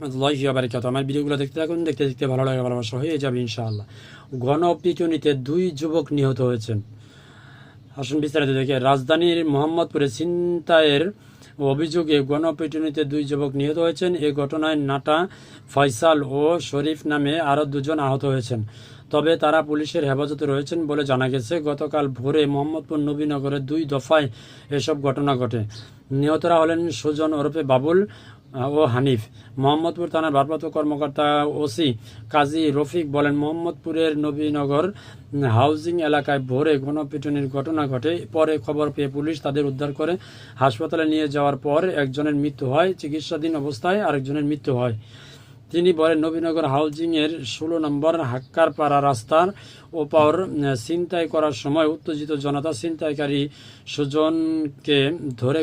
রহমতুল্লাহি বারাকাত আমার ভিডিওগুলো দেখতে থাকুন, দেখতে দেখতে ভালো লাগে, ভালোবাসা হয়ে যাবে ইনশাআল্লাহ। গণপিটুনিতে দুই যুবক নিহত হয়েছেন। আসুন বিস্তারিত দেখে, রাজধানীর মোহাম্মদপুরে ছিনতাইয়ের অভিযোগে গণপিটুনিতে দুই যুবক নিহত হয়েছেন। এই ঘটনায় নাটা, ফয়সাল ও শরীফ নামে আরও দুজন আহত হয়েছেন। তবে তারা পুলিশের হেফাজতে রয়েছেন বলে জানা গেছে, গতকাল ভোরে মোহাম্মদপুর নবীনগরে দুই দফায় এসব ঘটনা ঘটে। নিহতরা হলেন সুজন ওরফে বাবুল ও হানিফ। মোহাম্মদপুর থানার ভারপ্রাপ্ত কর্মকর্তা ওসি কাজী রফিক বলেন, মোহাম্মদপুরের নবীনগর হাউজিং এলাকায় ভোরে গণপিটুনির ঘটনা ঘটে। পরে খবর পেয়ে পুলিশ তাদের উদ্ধার করে হাসপাতালে নিয়ে যাওয়ার পর একজনের মৃত্যু হয়, চিকিৎসাধীন অবস্থায় আরেকজনের মৃত্যু হয়। তিনি বলেন, নবীনগর হাউজিংয়ের ষোলো নম্বর হাক্কারপাড়া রাস্তার ওপর ছিনতাই করার সময় উত্তেজিত জনতা ছিনতাইকারী সুজনকে ধরে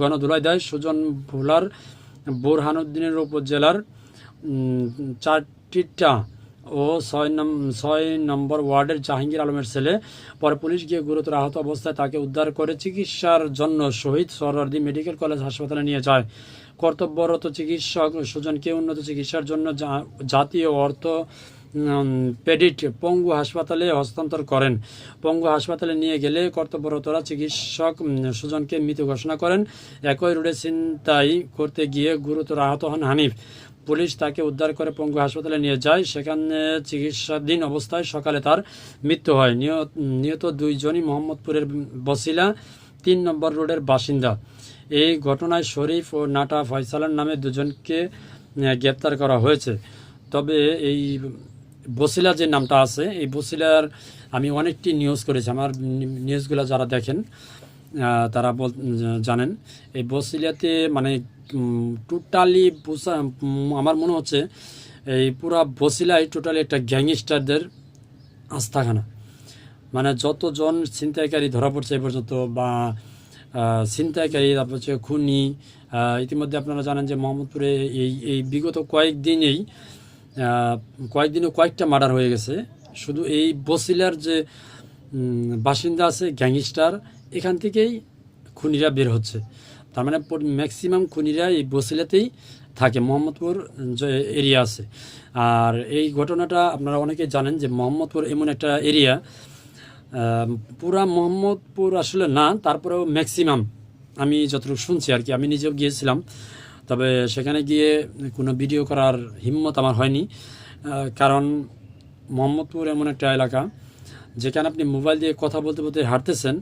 গণদুলাই দেয়। সুজন ভোলার বোরহানুদ্দিনের উপজেলার চারটিটা ও ছয় নম, ছয় নম্বর ওয়ার্ডের জাহাঙ্গীর আলমের ছেলে। পরে পুলিশ গিয়ে গুরুতর আহত অবস্থায় তাকে উদ্ধার করে চিকিৎসার জন্য শহীদ সরওয়ার্দী মেডিকেল কলেজ হাসপাতালে নিয়ে যায়। কর্তব্যরত চিকিৎসক সুজনকে উন্নত চিকিৎসার জন্য জাতীয় অর্থ পেডিট পঙ্গু হাসপাতালে হস্তান্তর করেন। পঙ্গু হাসপাতালে নিয়ে গেলে কর্তব্যরতরা চিকিৎসক সুজনকে মৃত ঘোষণা করেন। একই রোডে ছিনতাই করতে গিয়ে গুরুতর আহত হন হানিফ। পুলিশ তাকে উদ্ধার করে পঙ্গু হাসপাতালে নিয়ে যায়। সেখানে চিকিৎসাধীন অবস্থায় সকালে তার মৃত্যু হয়। নিহত নিহত দুইজনই মোহাম্মদপুরের বসিলা, তিন নম্বর রোডের বাসিন্দা। এই ঘটনায় শরীফ ও নাটা ফয়সালার নামে দুজনকে গ্রেপ্তার করা হয়েছে। তবে এই বসিলা যে নামটা আছে, এই বসিলার আমি অনেকটি নিউজ করেছি। আমার নিউজগুলো যারা দেখেন তারা বল, জানেন। এই বসিলাতে মানে টোটালি আমার মনে হচ্ছে, এই পুরা বসিলাই টোটালি একটা গ্যাংস্টারদের আস্থাখানা মানে যতজন ছিনতাইকারী ধরা পড়ছে এ পর্যন্ত বা ছিনতাইকারী, তারপর হচ্ছে খুনি ইতিমধ্যে আপনারা জানেন যে মোহাম্মদপুরে এই এই বিগত কয়েকদিনেই কয়েকদিনে কয়েকটা মার্ডার হয়ে গেছে। শুধু এই বসিলার যে বাসিন্দা আছে, গ্যাংস্টার, এখান থেকেই খুনিরা বের হচ্ছে। তার মানে ম্যাক্সিমাম খুনিরা এই বসিলাতেই থাকে, মোহাম্মদপুর যে এরিয়া আছে। আর এই ঘটনাটা আপনারা অনেকেই জানেন যে মোহাম্মদপুর এমন একটা এরিয়া পুরা মোহাম্মদপুর আসলে না, তারপরেও ম্যাক্সিমাম আমি যতটুকু শুনছি আর কি, আমি নিজেও গিয়েছিলাম। তবে সেখানে গিয়ে কোনো ভিডিও করার হিম্মত আমার হয়নি। কারণ মোহাম্মদপুর এমন একটা এলাকা যেখানে আপনি মোবাইল দিয়ে কথা বলতে বলতে হাঁটতেছেন,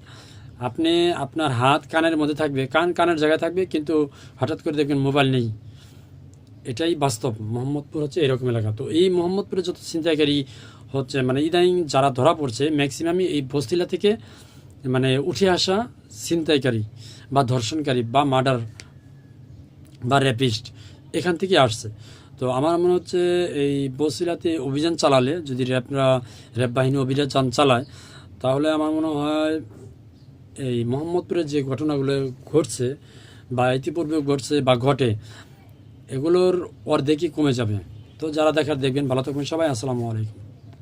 আপনি আপনার হাত কানের মধ্যে থাকবে, কান কানের জায়গায় থাকবে, কিন্তু হঠাৎ করে দেখবেন মোবাইল নেই। এটাই বাস্তব, মোহাম্মদপুর হচ্ছে এরকম এলাকা। তো এই মোহাম্মদপুরে যত ছিনতাইকারী হচ্ছে মানে ইদানিং যারা ধরা পড়ছে ম্যাক্সিমামই এই বস্তিলা থেকে মানে উঠে আসা ছিনতাইকারী বা ধর্ষণকারী বা মার্ডার বা র্যাপিস্ট এখান থেকে আসছে। তো আমার মনে হচ্ছে এই বসিলাতে অভিযান চালালে, যদি র্যাপরা র্যাব বাহিনী অভিযান চালায়, তাহলে আমার মনে হয় এই মোহাম্মদপুরে যে ঘটনাগুলো ঘটছে বা ইতিপূর্বে ঘটছে বা ঘটে, এগুলোর অর্ধেকই কমে যাবে। তো যারা দেখার দেখবেন, ভালো থাকবেন সবাই, আসসালামু আলাইকুম।